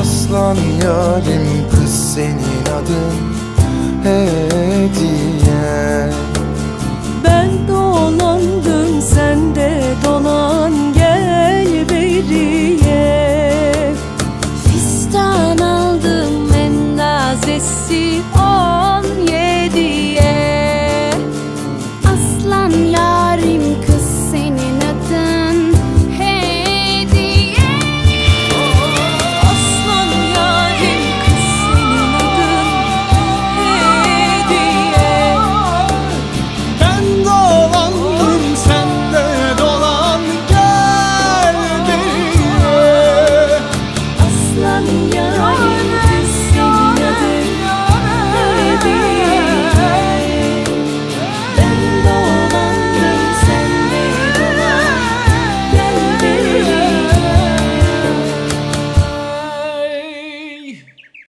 Aslan yarim kız senin adın hediye Ben dolandım sen de dolan gel beriye Fistan aldım mendazesi o lắm nhớ